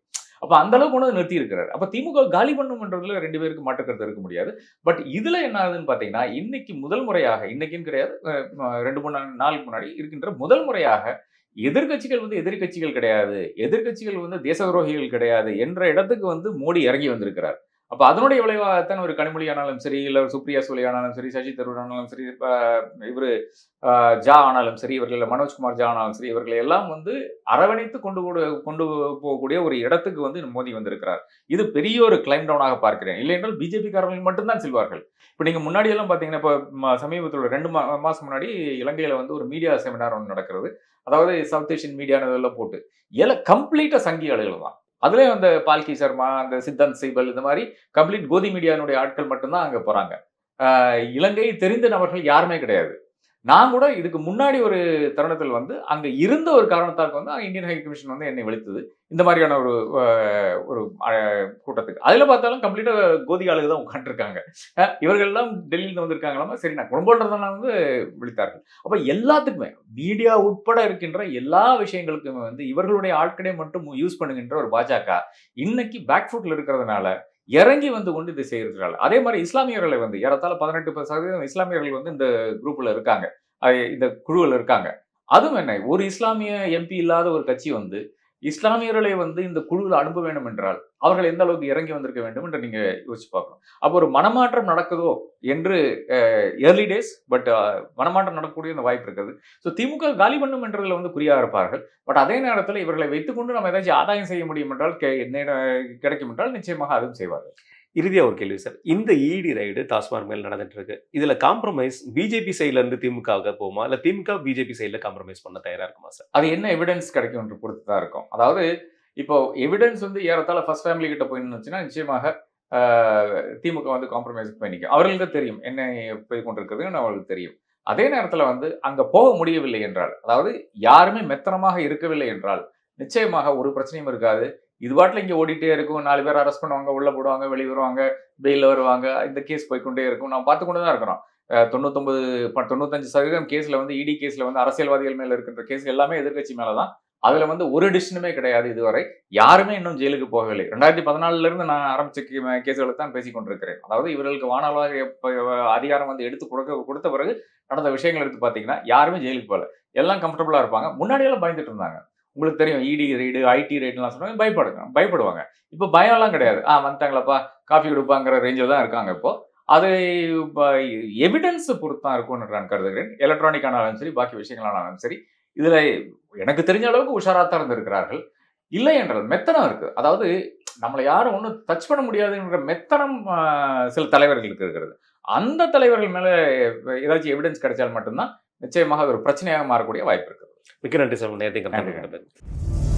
அப்ப அந்த அளவுக்கு கொண்டு வந்து நிறுத்தி இருக்கிறார் அப்ப திமுக காலி பண்ணும்ன்றதுல ரெண்டு பேருக்கு மாற்றுக்கருத்து இருக்க முடியாது. பட் இதுல என்ன ஆகுதுன்னு பாத்தீங்கன்னா இன்னைக்கு முதல் முறையாக இன்னைக்குன்னு கிடையாது ரெண்டு மூணு நாள் நாளுக்கு முன்னாடி இருக்கின்ற முதல் முறையாக எதிர்க்கட்சிகள் வந்து எதிர்க்கட்சிகள் கிடையாது எதிர்க்கட்சிகள் வந்து தேச துரோகிகள் கிடையாது என்ற இடத்துக்கு வந்து மோடி இறங்கி வந்திருக்கிறார். அப்போ அதனுடைய விளைவாகத்தான் ஒரு கனிமொழி ஆனாலும் சரி இல்ல சுப்ரியா சூலை ஆனாலும் சரி சசி தரூர் ஆனாலும் சரி இப்போ இவரு ஆஹ், ஜா ஆனாலும் சரி இவர்கள் மனோஜ்குமார் ஜா ஆனாலும் சரி இவர்களை எல்லாம் வந்து அரவணைத்து கொண்டு கொண்டு போகக்கூடிய ஒரு இடத்துக்கு வந்து மோதி வந்திருக்கிறார். இது பெரிய ஒரு கிளைம் டவுனாக பார்க்கிறேன். இல்லை என்றால் பிஜேபிக்காரர்கள் மட்டும்தான் செல்வார்கள். இப்போ நீங்க முன்னாடி எல்லாம் இப்போ சமீபத்தில் ரெண்டு மா மாசம் முன்னாடி இலங்கையில் வந்து ஒரு மீடியா செமினார் ஒன்று நடக்கிறது. அதாவது சவுத் ஏஷியன் மீடியானதெல்லாம் போட்டு. எல்லாம் கம்ப்ளீட்டாக சங்கி ஆளுகள் தான். அதுலேயும் அந்த பால்கி சர்மா அந்த சித்தாந்த் சைபல் இந்த மாதிரி கம்ப்ளீட் கோதி மீடியானுடைய ஆட்கள் மட்டும்தான் அங்க போறாங்க. ஆஹ் இலங்கை தெரிந்த நபர்கள் யாருமே கிடையாது. நான் கூட இதுக்கு முன்னாடி ஒரு தருணத்தில் வந்து அங்கே இருந்த ஒரு காரணத்தாக்கு வந்து இந்தியன் ஹை கமிஷன் வந்து என்னை வெளுத்தது. இந்த மாதிரியான ஒரு ஒரு கூட்டத்துக்கு. அதில் பார்த்தாலும் கம்ப்ளீட்டாக கோதி ஆளுக தான் உட்காந்துருக்காங்க இவர்கள்லாம் டெல்லியில் டெல்லியில வந்திருக்காங்களாமா? சரி நான் குடும்பன்றதெல்லாம் வந்து விழித்தார்கள் அப்போ எல்லாத்துக்குமே மீடியா உட்பட இருக்கின்ற எல்லா விஷயங்களுக்குமே வந்து இவர்களுடைய ஆட்களே மட்டும் யூஸ் பண்ணுகின்ற ஒரு பாஜக இன்னைக்கு பேக் இருக்கிறதுனால இறங்கி வந்து கொண்டு இதை செய்கிறார்கள் அதே மாதிரி இஸ்லாமியர்களை வந்து ஏறத்தாழ பதினெட்டு சதவீதம் இஸ்லாமியர்கள் வந்து இந்த குரூப்ல இருக்காங்க. இந்த குழுவில் இருக்காங்க. அதுவும் என்ன ஒரு இஸ்லாமிய எம்பி இல்லாத ஒரு கட்சி வந்து இஸ்லாமியர்களை வந்து இந்த குழுவில் அனுப்ப வேண்டும் என்றால் அவர்கள் எந்த அளவுக்கு இறங்கி வந்திருக்க வேண்டும் என்று நீங்க யோசிச்சு பார்க்கணும். அப்போ ஒரு மனமாற்றம் நடக்குதோ என்று ஏர்லி டேஸ் பட் மனமாற்றம் நடக்கக்கூடிய அந்த வாய்ப்பு இருக்குது. ஸோ திமுக காலி பண்ணும் என்றதில் வந்து குறியா இருப்பார்கள். பட் அதே நேரத்தில் இவர்களை வைத்துக்கொண்டு நம்ம ஏதாச்சும் ஆதாயம் செய்ய முடியும் என்றால் கிடைக்கும் என்றால் நிச்சயமாக அதுவும் செய்வார்கள். இறுதியாக ஒரு கேள்வி சார். இந்த இடி ரைடு டாஸ்மாக் மேல் நடந்துட்டு இருக்கு இதுல காம்ப்ரமைஸ் பிஜேபி சைட்ல இருந்து திமுகவுக்கு போகுமா? இல்ல திமுக பிஜேபி சைட்ல காம்ப்ரமைஸ் பண்ண தயாரா இருக்குமா சார்? அது என்ன எவிடன்ஸ் கிடைக்கும் பொறுத்து தான் இருக்கும். அதாவது இப்போ எவிடன்ஸ் வந்து ஏறத்தாழ ஃபர்ஸ்ட் ஃபேமிலி கிட்ட போயிருந்துச்சுன்னா நிச்சயமாக திமுக வந்து காம்ப்ரமைஸ் பண்ணிக்கும் அவர்களுக்கு தெரியும். என்ன போய் கொண்டிருக்கிறதுன்னு அவர்களுக்கு தெரியும். அதே நேரத்தில் வந்து அங்கே போக முடியவில்லை என்றால் அதாவது யாருமே மெத்தனமாக இருக்கவில்லை என்றால் நிச்சயமாக ஒரு பிரச்சனையும் இருக்காது. இது பாட்டில் இங்கே ஓடிட்டே இருக்கும். நாலு பேர் அரெஸ்ட் பண்ணுவாங்க உள்ளே போடுவாங்க வெளியே வருவாங்க பெயிலில் வருவாங்க. இந்த கேஸ் போய்க்கொண்டே இருக்கும். நான் பார்த்து கொண்டு தான் இருக்கிறோம் தொண்ணூத்தொம்பது தொண்ணூத்தஞ்சு சதவீதம் கேஸில் வந்து இடி கேஸில் வந்து அரசியல்வாதிகள் மேலே இருக்கின்ற கேஸ் எல்லாமே எதிர்க்கட்சி மேலே தான் அதில் வந்து ஒரு டிசிஷனுமே கிடையாது இதுவரை. யாருமே இன்னும் ஜெயிலுக்கு போகவில்லை. ரெண்டாயிரத்தி பதினாலிருந்து நான் ஆரம்பிச்ச கேஸ்களை தான் பேசி கொண்டிருக்கிறேன். அதாவது இவர்களுக்கு வானலாக அதிகாரம் வந்து எடுத்து கொடுக்க கொடுத்த பிறகு நடந்த விஷயங்கள் எடுத்து பார்த்தீங்கன்னா யாருமே ஜெயிலுக்கு போகல. எல்லாம் கம்ஃபர்டபுளாக இருப்பாங்க. முன்னாடியெல்லாம் பயந்துட்டு இருந்தாங்க. உங்களுக்கு தெரியும் இடி ரைடு ஐடி ரைடுலாம் சொன்னாங்க பயப்படுங்க பயப்படுவாங்க. இப்போ பயம்லாம் கிடையாது. ஆ வந்துட்டாங்களப்பா காஃபி கொடுப்பாங்கிற ரேஞ்சில் தான் இருக்காங்க இப்போ. அது எவிடன்ஸ் பொறுத்து தான் இருக்கும்னு நான் கருதுகிறேன். எலக்ட்ரானிக் ஆனாலும் சரி பாக்கி விஷயங்களானாலும் சரி இதில் எனக்கு தெரிஞ்ச அளவுக்கு உஷாராக தான் இருந்திருக்கிறார்கள். இல்லை என்றால் மெத்தனம் இருக்குது அதாவது நம்மளை யாரும் ஒன்றும் டச் பண்ண முடியாதுங்கிற மெத்தனம் சில தலைவர்களுக்கு இருக்கிறது. அந்த தலைவர்கள் மேலே ஏதாச்சும் எவிடன்ஸ் கிடைச்சால் மட்டும்தான் நிச்சயமாக ஒரு பிரச்சனையாக மாறக்கூடிய வாய்ப்பு இருக்குது மிக்க நன்றி சார். நேரத்தை கருத்து